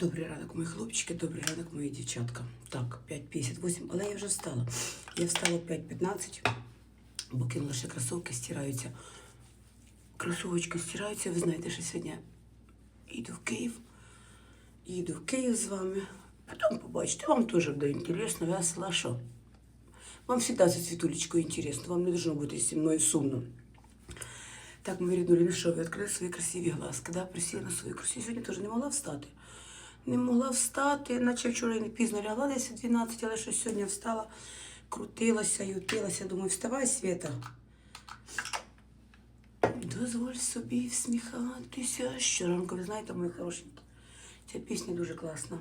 Добрий ранок, мої хлопчики, добрий ранок, мої дівчатка. Так, 5.58, але я вже встала. Я встала в 5.15, бо кинула ще кросовки, стираються. Кросовочки стираються. Ви знаєте, що сьогодні йду в Київ. Їду в Київ з вами. Потім побачите, вам теж буде інтересно, весело, що? Вам завжди за цвітулечкою інтересно, вам не должно бути зі мною сумно. Так, ми ріднулі, ну що, ви відкрили свої красиві глазки, да? присіли на свою красу. Сьогодні теж не могла встати. Не могла встати, наче вчора не пізно лягла десь о 12, але щось сьогодні встала, крутилася, ютилася. Думаю, вставай, Свята. Дозволь собі всміхатися. Щоранку, ви знаєте, мої хорошенькі, ця пісня дуже класна.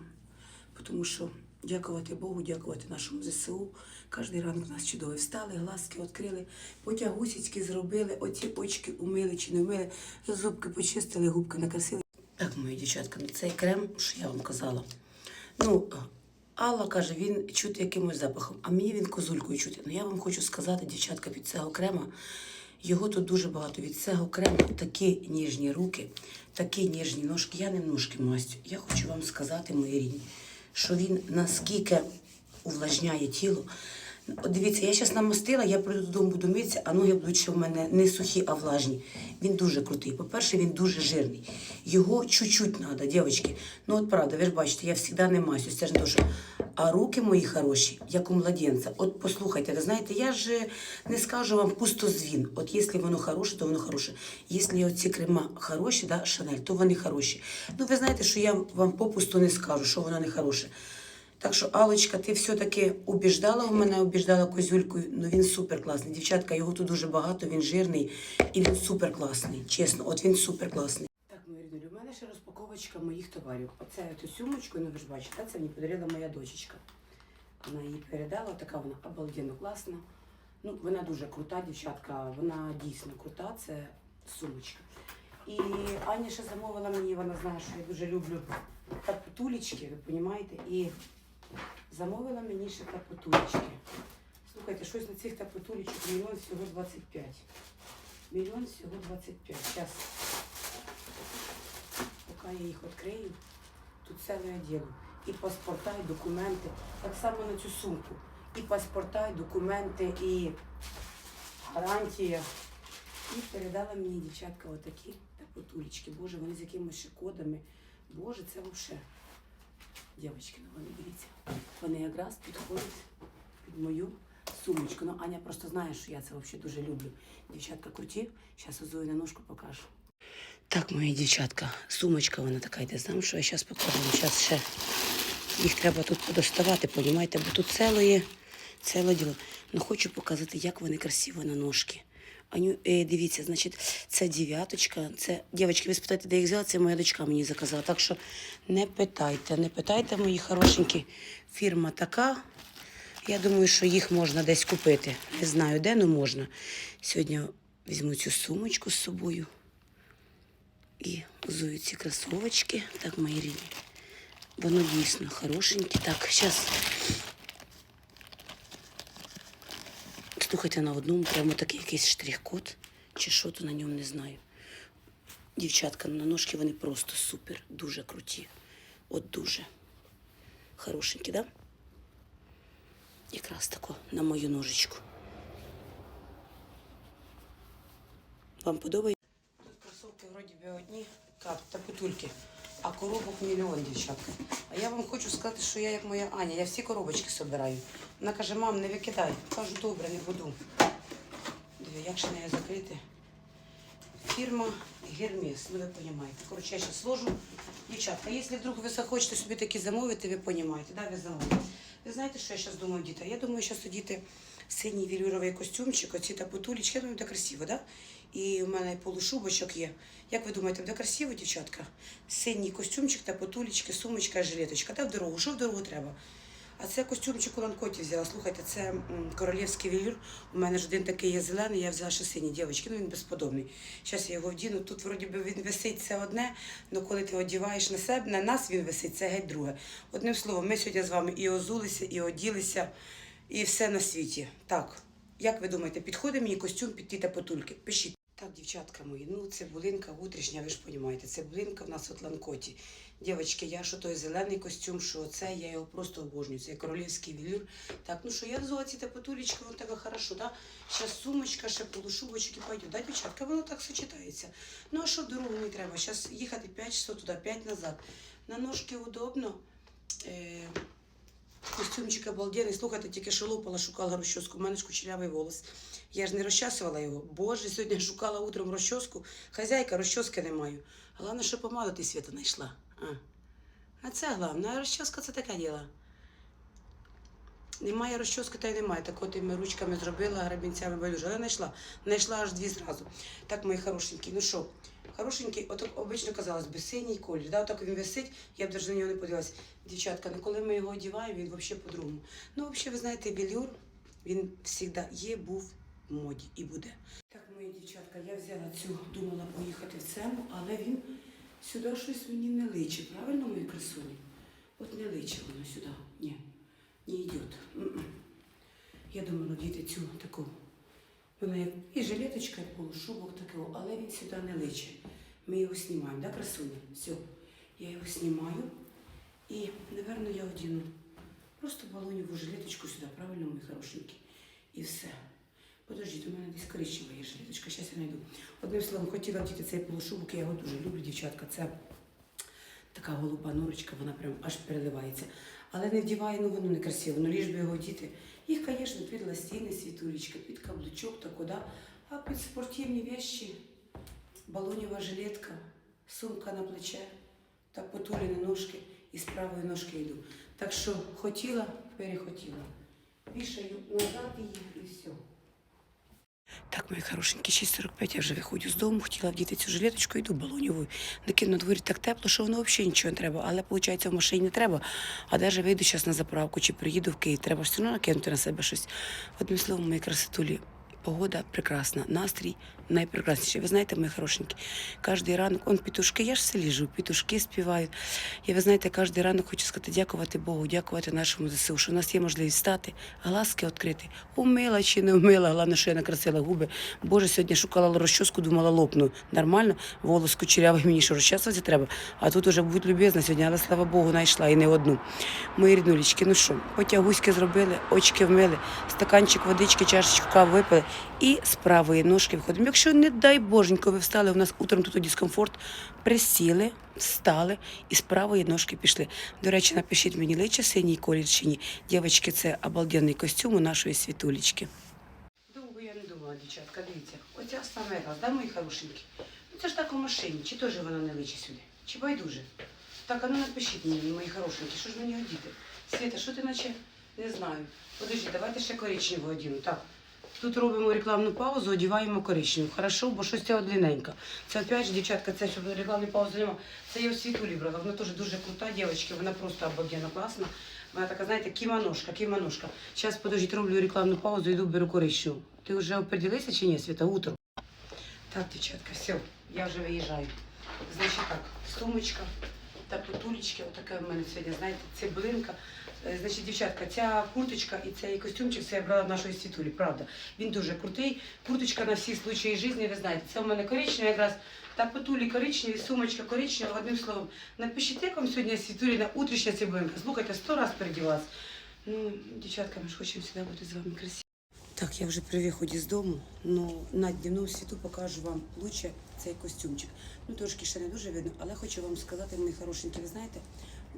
Тому що дякувати Богу, дякувати нашому ЗСУ. Кожен ранок нас чудово встали, глазки відкрили, потяг гусічки зробили, оці очки умили чи не вмили, зубки почистили, губки накрасили. Так, мої дівчатка, ну цей крем, що я вам казала. Ну, Алла каже, він чути якимось запахом, а мені він козулькою чути. Ну я вам хочу сказати, дівчатка, від цього крема. Його тут дуже багато. Від цього крему такі ніжні руки, такі ніжні ножки. Я не ножки мастю. Я хочу вам сказати, мої рідні, що він наскільки увлажняє тіло. Дивіться, я зараз намастила, я прийду додому, буду митися, а ноги будуть ще в мене не сухі, а влажні. Він дуже крутий. По-перше, він дуже жирний. Його чуть-чуть треба, дівчатки. Ну от правда, ви ж бачите, я завжди не маюся, це ж не то. А руки мої хороші, як у младенця. От послухайте, ви знаєте, я ж не скажу вам пустозвін. От якщо воно хороше, то воно хороше. Якщо оці крема хороші, да, Шанель, то вони хороші. Ну, ви знаєте, що я вам попусту не скажу, що воно не хороше. Так що, Алочка, ти все-таки убіждала в мене, убіждала козюлькою. Ну він супер класний. Дівчатка, його тут дуже багато, він жирний і він супер класний. Чесно, от він супер класний. Так, мої ріднулі, у мене ще розпаковочка моїх товарів. Оце цю сумочку, ну ви ж бачите, це мені подарила моя дочечка. Вона її передала, така вона обалденно класна. Ну, вона дуже крута, дівчатка, вона дійсно крута, це сумочка. І Аня ще замовила мені, вона знає, що я дуже люблю тапотулечки, ви розумієте? І замовила мені ще тапотулечки. Слухайте, щось на цих тапотулечок мільйон всього 25. Мільйон всього 25. Зараз, поки я їх відкрию, тут ціле діло. І паспорта, і документи. Так само на цю сумку. І паспорта, і документи, і гарантія. І передала мені дівчатка отакі тапотулечки. Боже, вони з якимись кодами. Боже, це взагалі. Дівчатки, ну вони дивіться. Вони якраз підходять під мою сумочку. Ну, Аня просто знає, що я це взагалі дуже люблю. Дівчатка круті. Зараз узую на ножку покажу. Так, мої дівчатка, сумочка вона така йде. Знам, що я зараз покажу. Зараз ще їх треба тут подоставати, понімаєте, бо тут ціле, ціле діло. Ну хочу показати, як вони красиво на ножки. Аню, е, дивіться, значить, це дев'яточка. Це дівчатки, ви спитаєте, де їх взяла, це моя дочка мені заказала. Так що не питайте, не питайте, мої хорошенькі. Фірма така. Я думаю, що їх можна десь купити. Не знаю, де, але можна. Сьогодні візьму цю сумочку з собою і взую ці кросовочки. Так, мої рідні. Воно дійсно хорошеньке. Так, зараз. Слухайте, на одному прямо такий якийсь штрих-код, чи що то на ньому не знаю. Дівчатка, на ножки вони просто супер, дуже круті. От дуже. Хорошенькі, да? Якраз тако на мою ножичку. Вам подобається? Тут кросовки вроді би одні, кап та путульки, а коробок мільйон, дівчатка. А я вам хочу сказати, що я як моя Аня, я всі коробочки собираю. Вона каже, мам, не викидай. Кажу, добре, не буду. Диви, як ще нею закрити? Фірма Гермес, ну ви розумієте. Коротше, я зараз сложу. Дівчатка, якщо вдруг ви захочете собі такі замовити, ви розумієте, да, ви замовите. Ви знаєте, що я зараз думаю, діти? Я думаю, зараз одіти синій вільюровий костюмчик, оці та потулечки, я думаю, буде красиво, да? І у мене полушубочок є. Як ви думаєте, буде красиво, дівчатка? Синій костюмчик та потулечки, сумочка жилеточка. Та в дорогу, що в дорогу треба? А це костюмчик у ланкоті взяла. Слухайте, це королівський велюр. У мене ж один такий є зелений, я взяла ще синій дівчатки, ну він безподобний. Зараз я його вдіну. Тут вроді би він висить це одне, але коли ти одіваєш на себе, на нас він висить, це геть друге. Одним словом, ми сьогодні з вами і озулися, і оділися, і все на світі. Так, як ви думаєте, підходить мені костюм під ті та потульки? Пишіть. Так, дівчатка мої, ну цибулинка утрішня, ви ж розумієте, цибулинка в нас от ланкоті. Дівчатки, я що той зелений костюм, що це, я його просто обожнюю. Це королівський велюр. Так, ну що, я в золоті та потулечка, воно тебе хорошо, да? Зараз сумочка, ще полушубочки пойдуть. Да, дівчатка, воно так сочетається. Ну а що дорогу не треба? Зараз їхати 5 часов туди, 5 назад. На ножки удобно. Е- Костюмчик обалденний. Слухайте, тільки що лупала, шукала розчоску. У мене ж кучерявий волос. Я ж не розчасувала його. Боже, сьогодні шукала утром розчоску. Хазяйка, розчоски не маю. Головне, що помаду ти світа знайшла. А. а це головне, а розчоска це таке діло. Немає розчоски, та й немає. Так от ми ручками зробила, грабінцями байдуже. Але знайшла. Знайшла аж дві зразу. Так, мої хорошенькі, ну що, хорошенький, от обично казалось би, синій колір. Да? Отак він висить, я б навіть на нього не подивилася. Дівчатка, ну коли ми його одіваємо, він взагалі по-другому. Ну, взагалі, ви знаєте, велюр, він завжди є, був в моді і буде. Так, мої дівчатка, я взяла цю, думала поїхати в цему, але він сюди щось мені не личить. Правильно, мої красуні? От не личить воно сюди. Ні, не йде. Я думала вдіти цю таку. Вона і жилеточка, і полушубок такого, але він сюди не личить. Ми його знімаємо, да, красуня? Все. Я його знімаю і, напевно, я одіну. Просто балоніву жилеточку сюди, правильно, мої хорошенькі. І все. Подождіть, у мене десь коричнева є жилеточка, зараз я знайду. Одним словом, хотіла вдіти цей полушубок, я його дуже люблю, дівчатка. Це така голуба норочка, вона прям аж переливається. Але не вдіває, ну воно не красиво, ну ліж би його діти. Їх, звісно, під ластіни, світулечка, під каблучок та куди. А під спортивні вещі, балонєва жилетка, сумка на плече та потулені ножки і з правої ножки йду. Так що хотіла, перехотіла. Вішаю назад її і все. Так, мої хорошенькі, 6.45 я вже виходжу з дому, хотіла вдіти цю жилеточку, йду балонівою. Накину на дворі так тепло, що воно взагалі нічого не треба. Але, виходить, в машині не треба. А навіть вийду зараз на заправку чи приїду в Київ, треба ж все одно накинути на себе щось. Одним словом, мої красотулі, погода прекрасна, настрій найпрекрасніший. Ви знаєте, мої хорошенькі, кожен ранок, он петушки, я ж в селі живу, петушки співають. І ви знаєте, кожен ранок хочу сказати, дякувати Богу, дякувати нашому ЗСУ, що у нас є можливість стати, глазки відкрити. Умила чи не вмила, головне, що я накрасила губи. Боже, сьогодні шукала розчоску, думала, лопну. Нормально, волос кучерявий, мені що розчасувати треба. А тут уже будь любезна сьогодні, але слава Богу, знайшла і не одну. Мої ріднулічки, ну що, потягуськи зробили, очки вмили, стаканчик водички, чашечку кави випили і з правої ножки виходимо. Якщо, не дай боженько, ви встали, у нас утром тут дискомфорт, присіли, встали і з правої ножки пішли. До речі, напишіть мені, личе синій колір чи ні. Дівчатки, це обалденний костюм у нашої світулечки. Довго я не думала, дівчатка, дивіться. Оця саме раз, да, мої хорошенькі? Ну це ж так у машині, чи теж вона не личить сюди? Чи байдуже? Так, а ну напишіть мені, мої хорошенькі, що ж мені одіти? Світа, що ти наче не знаю. Подожди, давайте ще коричневу одіну. Так. Тут робимо рекламну паузу, одіваємо коричневу. Хорошо, бо щось ця длинненька. Це опять же, дівчатка, це щоб рекламну паузу нема. Це я в світулі. Вона теж дуже крута дівчатка, вона просто обалденно класна. Вона така, знаєте, кімоножка, кімоножка. Зараз, подождіть, роблю рекламну паузу, йду беру коричневу. Ти вже определилася чи ні, Світа? Утро. Так, дівчатка, все, я вже виїжджаю. Значить так, сумочка та потулечки, отака в мене сьогодні, знаєте, цибулинка. Е, Значить, дівчатка, ця курточка і цей костюмчик це я брала в нашої світулі, правда. Він дуже крутий. Курточка на всі случаї життя, ви знаєте, це у мене коричневий якраз. Та потулі коричневі, сумочка коричнева, одним словом. Напишіть, як вам сьогодні світулі на утрішня цибулинка. Слухайте, сто раз передівалась. Ну, дівчатка, ми ж хочемо завжди бути з вами красиві. Так, я вже при з дому, але на дневному світу покажу вам лучше цей костюмчик. Ну, трошки ще не дуже видно, але хочу вам сказати, мої хорошенькі, ви знаєте,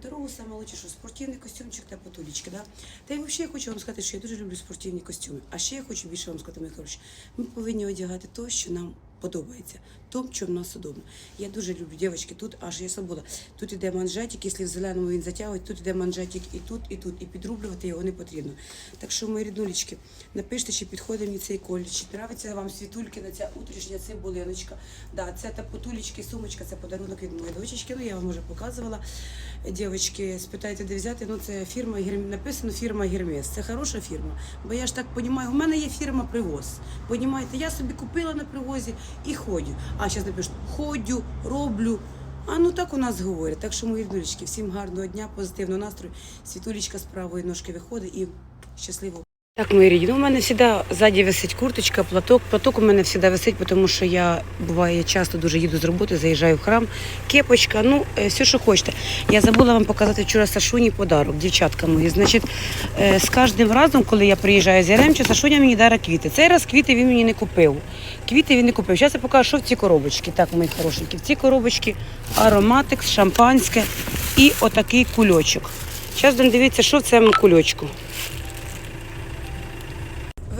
дорогу саме лучше, що спортивний костюмчик та потулічки, да? Та й взагалі я хочу вам сказати, що я дуже люблю спортивні костюми. А ще я хочу більше вам сказати, мої хороші, ми повинні одягати те, що нам подобається, то, що в нас удобно. Я дуже люблю, дівчатки, тут аж є свобода. Тут іде манжетик, якщо в зеленому він затягує, тут іде манжетик і тут, і тут, і підрублювати його не потрібно. Так що, мої ріднулечки, напишіть, чи підходить мені цей колір, чи нравиться вам світульки на ця утрішня цибулиночка. Да, це та потулечки, сумочка, це подарунок від моєї дочечки. Ну, я вам вже показувала. Дівчатки, спитайте, де взяти. Ну, це фірма написано фірма Гермес. Це хороша фірма. Бо я ж так розумію, у мене є фірма Привоз. Понімаєте, я собі купила на привозі і ходю. А зараз напишуть, ходю, роблю. А ну так у нас говорять. Так що, мої рідулечки, всім гарного дня, позитивного настрою. Світулічка з правої ножки виходить і щасливо. Так, мої рідні, ну, у мене завжди ззаді висить курточка, платок. Платок у мене завжди висить, тому що я буває, часто дуже їду з роботи, заїжджаю в храм, кепочка, ну, е, все, що хочете. Я забула вам показати вчора Сашуні подарок, дівчатка мої. Значить, е, з кожним разом, коли я приїжджаю з Яремча, Сашуня мені дарить квіти. Цей раз квіти він мені не купив. Квіти він не купив. Зараз я покажу, що в ці коробочки. Так, мої хорошенькі, в ці коробочки ароматикс, шампанське і отакий кульочок. Зараз будемо дивитися, що в цьому кульочку.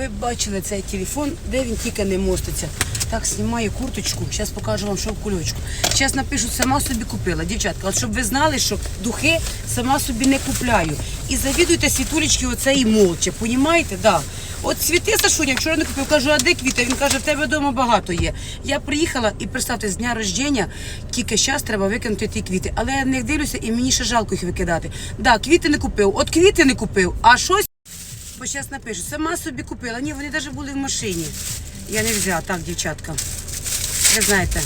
Ви бачили цей телефон, де він тільки не моститься. Так, знімаю курточку. Зараз покажу вам, що в кульочку. Зараз напишу, сама собі купила. Дівчатка, щоб ви знали, що духи сама собі не купляю. І завідуйте світулечки оцеї молча. Понімаєте? Да. От цвіти Сашуня вчора не купив. Кажу, а де квіти? Він каже, в тебе вдома багато є. Я приїхала і представте, з дня рождення тільки зараз треба викинути ті квіти. Але я них дивлюся і мені ще жалко їх викидати. Да, квіти не купив. От квіти не купив, а щось Бо зараз напишу, сама собі купила. Ні, вони навіть були в машині. Я не взяла. Так, дівчатка. Ви знаєте,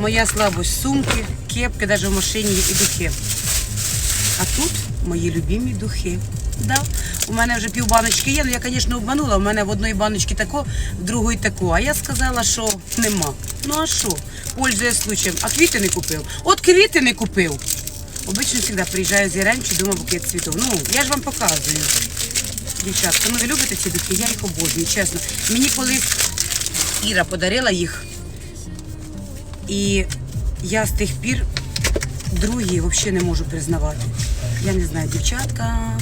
моя слабость сумки, кепки, навіть в машині і духи. А тут мої любимі духи. Да. У мене вже пів баночки є, ну я, звісно, обманула. У мене в одної баночки тако, в другої тако. А я сказала, що нема. Ну а що? Пользуясь случаєм. А квіти не купив. От квіти не купив. Обично завжди приїжджаю з Яремчі, дома букет цвітів. Ну, я ж вам показую. Дівчатка, ну ви любите ці духи? Я їх обожнюю, чесно. Мені колись Іра подарила їх. І я з тих пір другі взагалі не можу признавати. Я не знаю, дівчатка,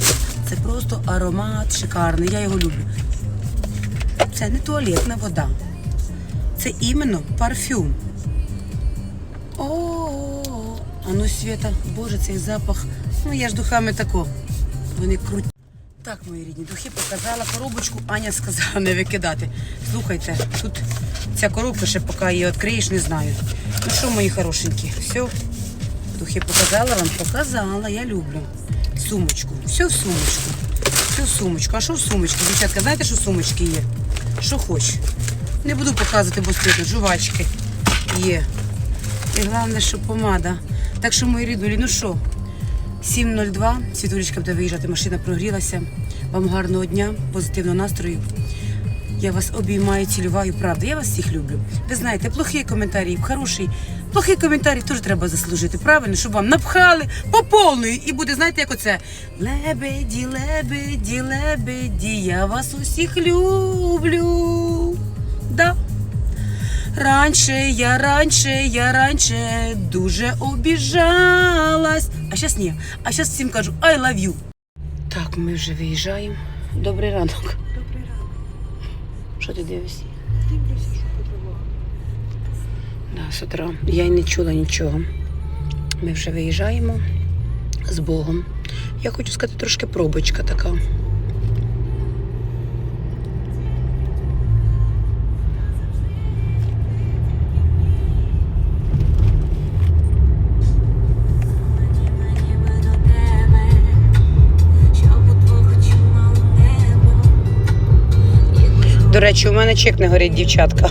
це просто аромат шикарний. Я його люблю. Це не туалетна вода. Це іменно парфюм. О, а ну Света, боже, цей запах. Ну я ж духами тако. Вони круті. Так, мої рідні, духи показала коробочку, Аня сказала не викидати. Слухайте, тут ця коробка ще поки її відкриєш, не знаю. Ну що, мої хорошенькі, все. Духи показала вам, показала, я люблю. Сумочку. Все в сумочку. Все в сумочку. А що в сумочці? Дівчатка, знаєте, що в сумочці є? Що хоч. Не буду показувати, бо стидно. Жувачки є. І головне, що помада. Так що, мої ріднулі, ну що? 7.02, світулечка буде виїжджати, машина прогрілася. Вам гарного дня, позитивного настрою. Я вас обіймаю, цілюваю, правда. Я вас всіх люблю. Ви знаєте, плохий коментарі, хороший. Плохий коментарі теж треба заслужити, правильно, щоб вам напхали по повної. І буде, знаєте, як оце. Лебеді, лебеді, лебеді, я вас усіх люблю. Да. Раньше я, раньше я, раньше дуже обіжалась. А зараз ні. А зараз всім кажу I love you. Так, ми вже виїжджаємо. Добрий ранок. Добрий ранок. Що ти дивишся? Дивлюся, що подавала. Да, з утра. Я й не чула нічого. Ми вже виїжджаємо з Богом. Я хочу сказати, трошки пробочка така. До речі, у мене чек не горить, дівчатка.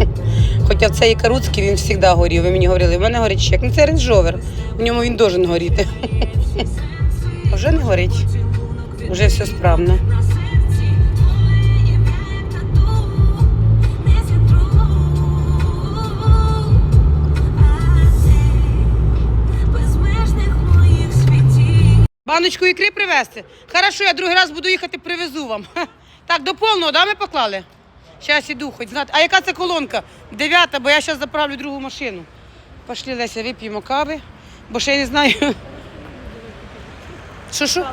Хоча цей Каруцький він завжди горів. Ви мені говорили, у мене горить чек. Ну це рейндж-ровер. В ньому він должен горіти. Вже не горить. Вже все справно. Баночку ікри привезти? Хорошо, я другий раз буду їхати, привезу вам. Так, до повного, да, ми поклали? Зараз іду, хоч знати. А яка це колонка? Дев'ята, бо я зараз заправлю другу машину. Пошли, Леся, вип'ємо кави, бо ще я не знаю. Що, що?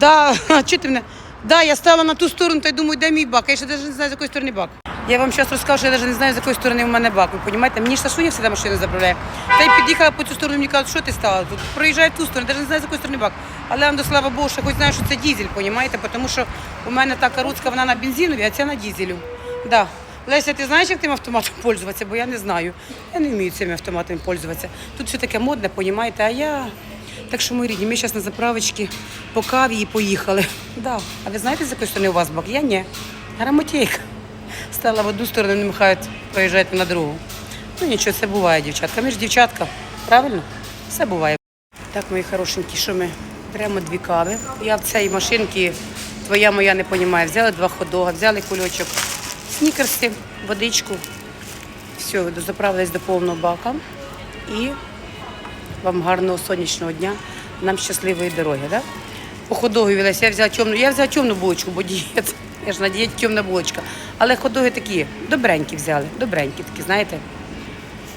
Да, чути мене? Да, я стала на ту сторону та й думаю, де мій бак. Я ще навіть не знаю, з якої сторони бак. Я вам зараз розкажу, що я навіть не знаю, з якої сторони в мене бак. Ви розумієте? Мені ж Сашуня завжди машину заправляє. Та й під'їхала по цю сторону, мені кажуть, що ти стала тут? Проїжджай в ту сторону, навіть не знаю, з якої сторони бак. Але вам до слава Богу, що хоч знаю, що це дізель, розумієте? Тому що у мене та каруцька, вона на бензинові, а ця на дізелю. Да. Леся, ти знаєш, як тим автоматом пользуватися? Бо я не знаю. Я не вмію цими автоматами пользуватися. Тут все таке модне, розумієте, а я. Так що, мої рідні, ми зараз на заправочці по каві і поїхали. Да. А ви знаєте, з якої сторони у вас бак? Я ні. Грамотейка. Стала в одну сторону, не махають, проїжджають на другу. Ну нічого, це буває, дівчатка. Ми ж дівчатка, правильно? Все буває. Так, мої хорошенькі, що ми беремо дві кави. Я в цій машинці твоя моя не понімає. Взяли два ходога, взяли кульочок, снікерси, водичку. Все, заправились до повного бака. І вам гарного сонячного дня, нам щасливої дороги. Да? По ходогу я взяла темну, я взяла темну булочку, бо дієт. Я ж на дієті булочка. Але ходоги такі, добренькі взяли, добренькі такі, знаєте.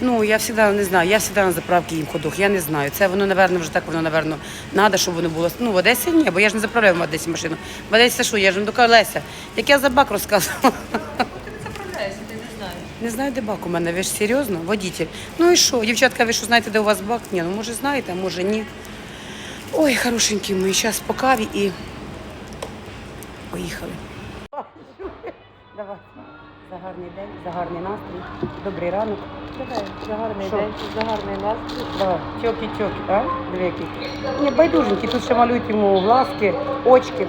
Ну, я завжди не знаю, я завжди на заправки їм ходох, я не знаю. Це воно, напевно, вже так воно, напевно, треба, щоб воно було. Ну, в Одесі ні, бо я ж не заправляю в Одесі машину. В Одесі що, я ж вам така Леся, як я за бак розказувала. Заправляєшся, ти не знаєш. Не знаю, де бак у мене, ви ж серйозно? Водитель. Ну і що, дівчатка, ви що знаєте, де у вас бак? Ні, ну може знаєте, а може ні. Ой, хорошенькі мої, зараз по каві і поїхали. Давай. За гарний день, за гарний настрій. Добрий ранок. Давай, за гарний Що? день, за гарний настрій. Давай, тьокі-тьокі, а? Диви які. Ні, байдуженькі, тут ще малюють йому глазки, очки.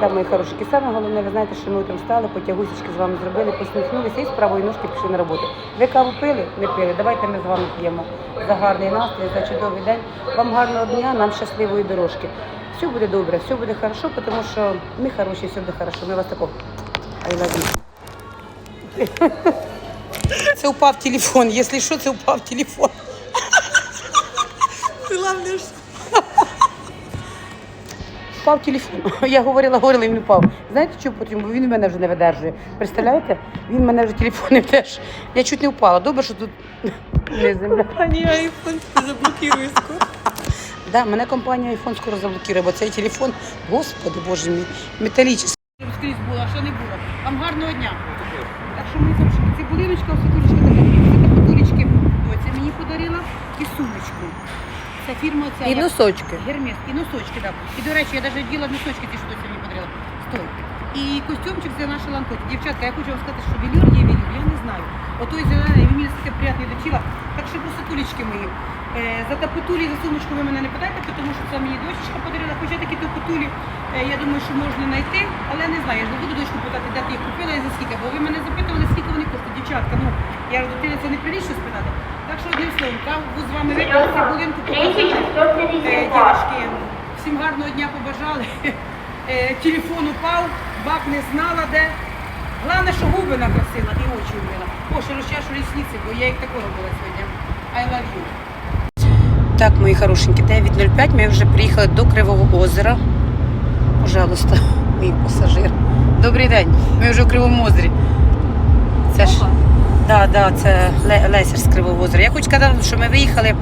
Да, мої хорошенькі. Саме головне, ви знаєте, що ми утром встали, потягусечки з вами зробили, посміхнулися і з правої ножки пішли на роботу. Ви каву пили? Не пили. Давайте ми з вами п'ємо. За гарний настрій, за чудовий день. Вам гарного дня, нам щасливої дорожки. Все буде добре, все буде хорошо, тому що ми хороші, все буде хорошо. Ми вас тако. I love you. Це упав телефон. Якщо що, це упав телефон. Ти лавнеш. Впав телефон. Я говорила, говорила, і він впав. Знаєте, чому потім? Бо він мене вже не видержує. Представляєте? Він мене вже телефон не теж. Я чуть не впала. Добре, що тут не земля. Пані айфон заблокирує скоро. Да, мене компанія iPhone скоро заблокує, бо цей телефон, господи, боже мій, металічний. Скрізь було, а що не було. Вам гарного дня. Так що ми завжди, це будиночка, освітулечка така, це потулечки. Доця мені подарила і сумочку. Це фірма ця. І як- носочки. Гермес, і носочки, так. І, до речі, я навіть діла носочки, ті, що доця мені подарила. Стой. І костюмчик це наша ланкоті. Дівчатка, я хочу вам сказати, що велюр є велюр, я не знаю. Отой зелений, він мені таке приємне дочила. Так що посатулечки мої. Е, за тапотулі, за сумочку ви мене не питайте, тому що це мені дочечка подарила. Хоча такі тапотулі, я думаю, що можна знайти, але не знаю, я ж не буду дочку питати, де ти їх купила і за скільки. Бо ви мене запитували, скільки вони коштують. Дівчатка, ну я ж дитина це не прилічно спитати. Так що одним словом, каву з вами випили, будинку показали. Е, Дівчатки, всім гарного дня побажали. Е, Телефон упав, бак не знала де. Головне, що губи накрасила і очі вмила. О, ще розчашу рісниці, бо я їх такого робила сьогодні. I love you. Так, мої хорошенькі, 9.05, ми вже приїхали до Кривого озера. Пожалуйста, мій пасажир. Добрий день. Ми вже у Кривому озері. Це ж да, да, це Ле- Леся з Кривого озера. Я хочу сказати, що ми виїхали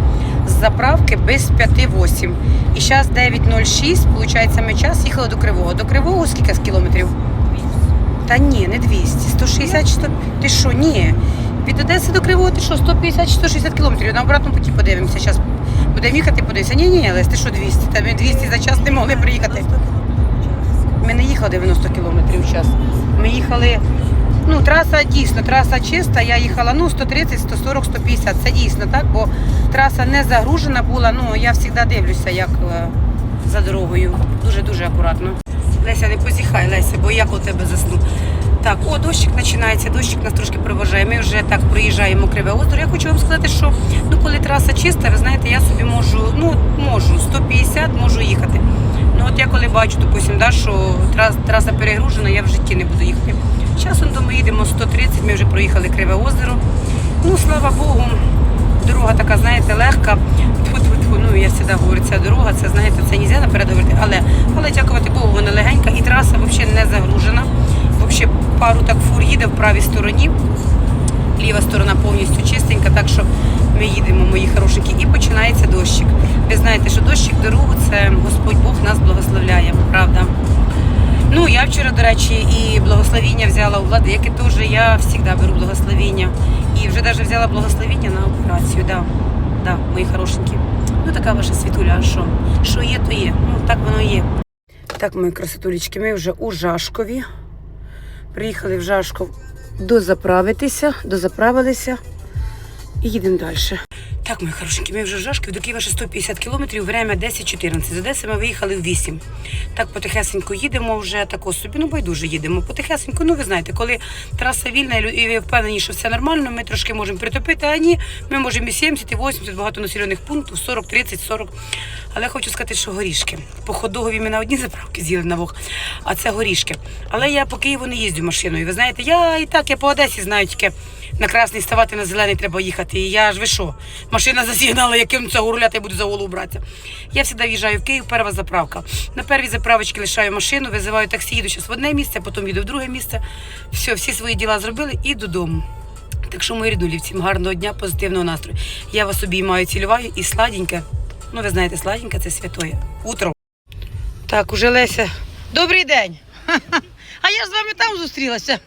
з заправки без 5-8. І зараз 9.06, виходить, ми час їхали до Кривого. До Кривого скільки з кілометрів? Та ні, не 200, 160 чи 100. Ти що, ні. Від Одеси до Кривого ти що, 150 чи 160 кілометрів. На обратному путі подивимося. Зараз будемо їхати, подивимося. Ні, ні, Лесь, ти що 200? Та ми 200 за час не могли приїхати. Ми не їхали 90 кілометрів в час. Ми їхали. Ну, траса дійсно, траса чиста. Я їхала ну 130, 140, 150. Це дійсно так, бо траса не загружена була. Ну я завжди дивлюся, як е, за дорогою. Дуже дуже акуратно. Леся, не позіхай, Леся, бо я у тебе засну. Так, о, дощик починається, дощик нас трошки проважає. Ми вже так проїжджаємо криве озеро. Я хочу вам сказати, що ну коли траса чиста, ви знаєте, я собі можу, ну можу 150 можу їхати. Ну от я коли бачу, допустим, да, що траса, перегружена, я в житті не буду їхати. Часом то ми їдемо 130, ми вже проїхали криве озеро. Ну, слава Богу, дорога така, знаєте, легка. Тьфу-тьфу-тьфу, Ну, я завжди говорю, ця дорога, це знаєте, це нельзя наперед говорити. Але, але дякувати Богу, вона легенька і траса взагалі не загружена. Взагалі пару так фур їде в правій стороні. Ліва сторона повністю чистенька, так що ми їдемо, мої хорошенькі, і починається дощик. Ви знаєте, що дощик дорогу це Господь Бог нас благословляє, правда. Ну, я вчора, до речі, і благословіння взяла у влади, як і теж я завжди беру благословіння. І вже навіть взяла благословіння на операцію, да. Да, мої хорошенькі. Ну, така ваша світуля, а що? Що є, то є. Ну, так воно і є. Так, мої красотулечки, ми вже у Жашкові. Приїхали в Жашков дозаправитися, дозаправилися. І їдемо далі. Так, мої хорошенькі, ми вже в Жашкові, до Києва ще 150 кілометрів, время 10-14. З Одеси ми виїхали в 8. Так потихесенько їдемо вже тако собі, ну байдуже їдемо. Потихесенько, ну ви знаєте, коли траса вільна і ви впевнені, що все нормально, ми трошки можемо притопити, а ні, ми можемо і 70, і 80, багато населених пунктів, 40, 30, 40. Але хочу сказати, що горішки. По ходогові ми на одні заправки з'їли на вог, а це горішки. Але я по Києву не їздю машиною. Ви знаєте, я і так, я по Одесі знаю тільки на красний ставати, на зелений треба їхати. І я ж ви що? Машина засігнала, яким це гурляти, я буду за голову братися. Я завжди в'їжджаю в Київ, перша заправка. На первій заправочці лишаю машину, визиваю таксі, їду зараз в одне місце, потім їду в друге місце. Все, всі свої діла зробили і додому. Так що, мої рідулі, всім гарного дня, позитивного настрою. Я вас обіймаю, цілюваю і сладеньке. Ну, ви знаєте, сладеньке це святоє. Утро. Так, уже Леся. Добрий день. А я ж з вами там зустрілася.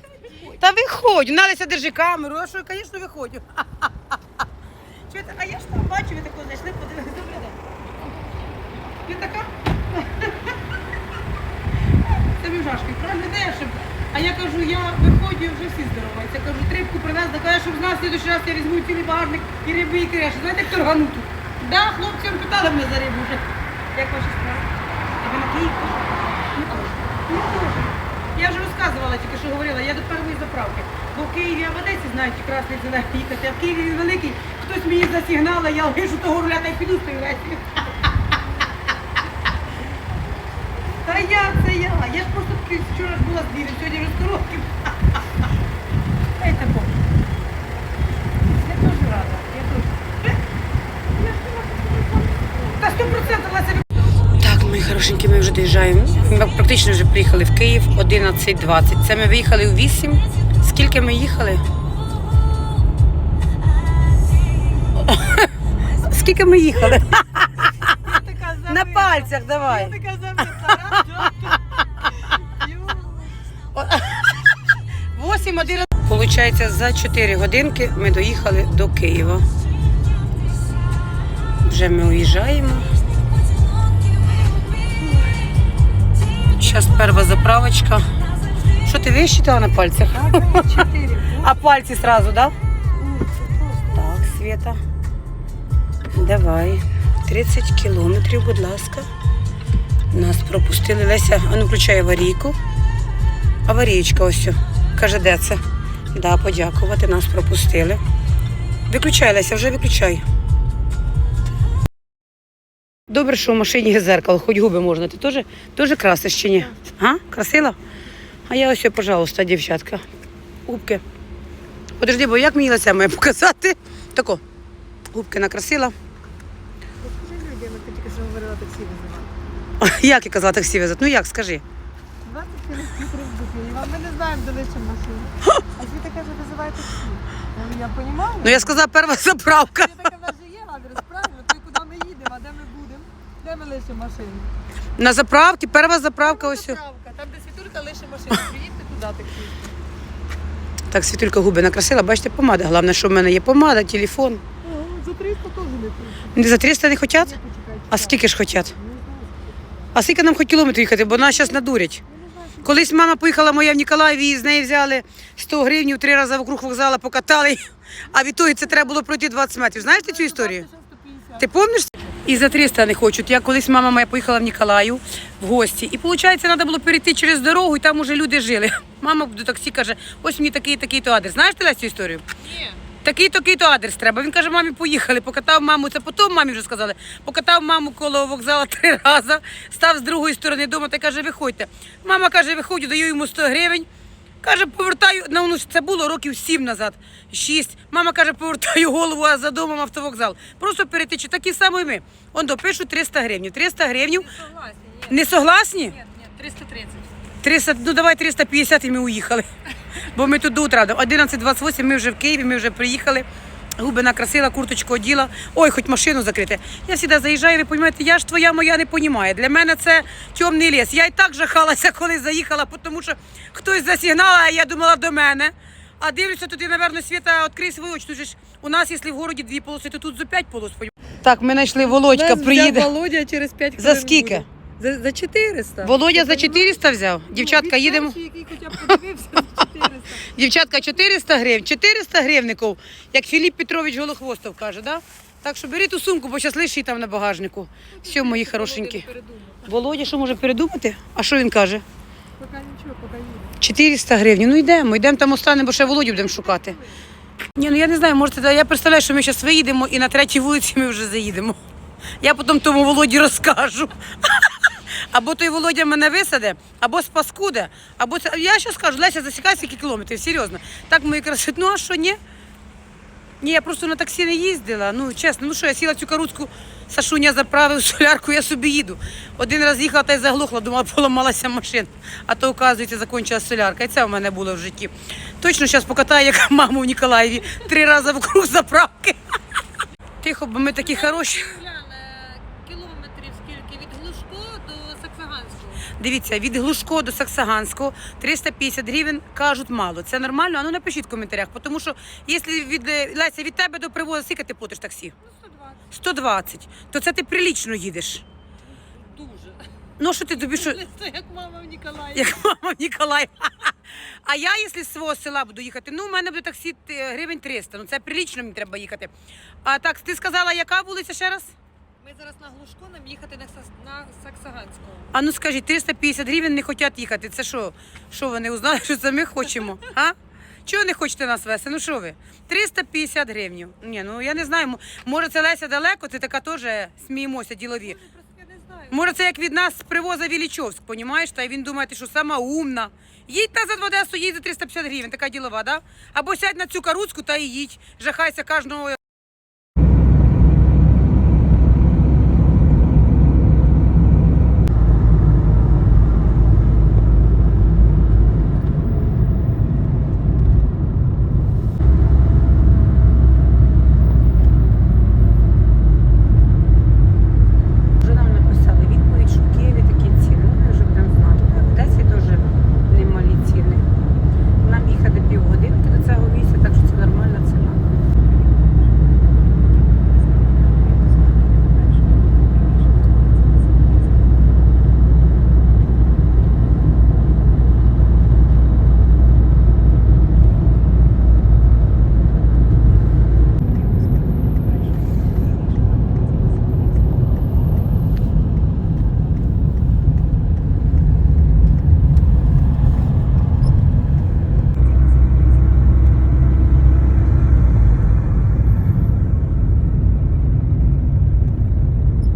Та виходь, на Леся, держи камеру, а що, звісно. Чуєте, а я ж там бачу, ви тако знайшли, подивилися. День. Ви така? Це міжашки, правильно де? А я кажу, я виходжу, вже всі здороваються. Я кажу, трипку привезла, каже, щоб з нас в раз я візьму цілий багажник і риби, і креші. Знаєте, як торгану тут? Да, хлопці питали мене за рибу вже. Як ваші справи? Ви на Київ? Ну, ну, дуже. Я вже розказувала тільки, що говорила, я до первої заправки. Бо в Києві, а в Одесі знають, чи красний зелений їхати, а в Києві він великий, хтось мені засігнала, я лишу того руля та й піду Лесі. Та я, це я. Я ж просто вчора була з білим, сьогодні вже з коротким. Та й Я теж рада. Я теж. Я ж не можу. Та сто процентів Леся так, ми вже доїжджаємо. Ми практично вже приїхали в Київ 11.20. Це ми виїхали у 8. Скільки ми їхали? Скільки ми їхали? На пальцях давай. 8 11. Получається, за 4 годинки ми доїхали до Києва. Вже ми уїжджаємо. Зараз перша заправочка. Що ти висчитала на пальцях? А пальці сразу, да? Так, Света. Давай. 30 кілометрів, будь ласка. Нас пропустили. Леся, а ну включай аварійку. Аварійка ось. Каже, де це? Да, подякувати, нас пропустили. Виключай, Леся, вже виключай. Добре, що в машині є зеркало, хоч губи можна. Ти теж, теж красиш чи ні? А? Красила? А я ось, пожалуйста, дівчатка. Губки. Подожди, бо як мені лице має показати? Тако. Губки накрасила. Скажи людям, ти тільки що говорила таксі визивати. Як я казала таксі везуть? Ну як, скажи. 20 кілометрів в. Ми не знаємо, де лише машину. А Світа каже, визивай таксі. Ну, Я розумію. Ну я сказала перша заправка. Світа каже, вже є адрес, правильно? Й куди ми їдемо, а де ми будемо? Де ми машину? На заправці, перша заправка ось. Заправка. Там, де світулька лише машину. Приїдьте туди таксі. Так, світулька губи накрасила, бачите, помада. Головне, що в мене є помада, телефон. О, За 300 теж не тут. За 300 не хочуть? А скільки ж хочуть? Скільки. А скільки нам хоч кілометрів їхати, бо нас зараз надурять. Що Колись мама поїхала моя в Ніколаєві, і з неї взяли 100 гривень, три рази вокруг вокзала покатали, а від того це треба було пройти 20 метрів. Знаєте цю історію? Ти пам'ятаєш? І за 300 не хочуть. Я колись мама моя поїхала в Ніколаїв в гості. І виходить, треба було перейти через дорогу, і там уже люди жили. Мама до таксі каже: ось мені такий такий то адрес. Знаєш ти цю історію? Ні. Такий такий то адрес треба. Він каже, мамі, поїхали. Покатав маму. Це потім мамі вже сказали. Покатав маму коло вокзалу три рази, став з другої сторони вдома та каже, виходьте. Мама каже, виходжу, даю йому 100 гривень. Каже, повертаю, ну, ну це було років сім назад, шість. Мама каже, повертаю голову, а за домом автовокзал. Просто перетечу. Такі самі ми. Он допишу 300 гривень. 300 гривень. Не согласні? Ні, ні, 330. 300, ну давай 350 і ми уїхали. Бо ми тут до утра. 11.28 ми вже в Києві, ми вже приїхали. Губи накрасила, курточку оділа. Ой, хоч машину закрити. Я завжди заїжджаю, ви розумієте, я ж твоя моя не розумію. Для мене це темний ліс. Я і так жахалася, коли заїхала, тому що хтось засігнала, а я думала до мене. А дивлюся, туди, напевно, Світа, відкрий свої очі. Ж у нас, якщо в городі дві полоси, то тут за п'ять полос. Так, ми знайшли Володька, приїде. Володя через 5 За скільки? За, за 400. Володя за понімаєш? 400 взяв. Ну, Дівчатка, від їдемо. перший, який хоча б подивився. Дівчатка, 400 гривень. 400 гривників, як Філіп Петрович Голохвостов каже, да? Так що беріть ту сумку, бо зараз лишіть там на багажнику. Все, мої хорошенькі. Володя, що може передумати? А що він каже? Поки нічого, поки їде. 400 гривень. Ну йдемо, йдемо там останемо, бо ще Володю будемо шукати. Ні, ну я не знаю, може, це- я представляю, що ми зараз виїдемо і на третій вулиці ми вже заїдемо. Я потім тому Володі розкажу. Або той Володя мене висаде, або спаскуде, або це. Я що скажу, Леся, засікай скільки кілометрів, серйозно. Так мої красить. Ну а що, ні? Ні, я просто на таксі не їздила. Ну, чесно, ну що, я сіла цю каруцьку, Сашуня заправив солярку, я собі їду. Один раз їхала та й заглухла, думала, поламалася машина. А то, оказується, закінчилась солярка. І це в мене було в житті. Точно зараз покатаю, як маму в Ніколаєві, три рази вокруг заправки. Тихо, бо ми такі хороші. Кілометрів скільки від Глушко до Саксаганського. Дивіться, від Глушко до Саксаганського 350 гривень кажуть мало. Це нормально? А ну напишіть в коментарях, тому що якщо від е, Леся від тебе до привозу, скільки ти платиш таксі? Ну, 120. 120. То це ти прилічно їдеш. Дуже. Ну що ти тобі що? Це як мама в Ніколаєві. Як мама в Ніколаїв. А я, якщо з свого села буду їхати, ну у мене буде таксі гривень 300. Ну це прилічно мені треба їхати. А так, ти сказала, яка вулиця ще раз? Ми зараз на Глушко нам їхати на, Сас- на Саксаганського. А ну скажіть, 350 гривень не хочуть їхати. Це що? Що ви не узнали, що це ми хочемо? А? Чого не хочете нас вести? Ну що ви? 350 гривень. Ні, ну я не знаю. Може, це Леся далеко, ти така теж сміємося ділові. Може, це як від нас привоза Вілічовськ, понімаєш? Та й він думає, ти що сама умна. Їдь назад в Одесу, їдь за 350 гривень, така ділова, да? Або сядь на цю каруцьку та і їдь. Жахайся кожного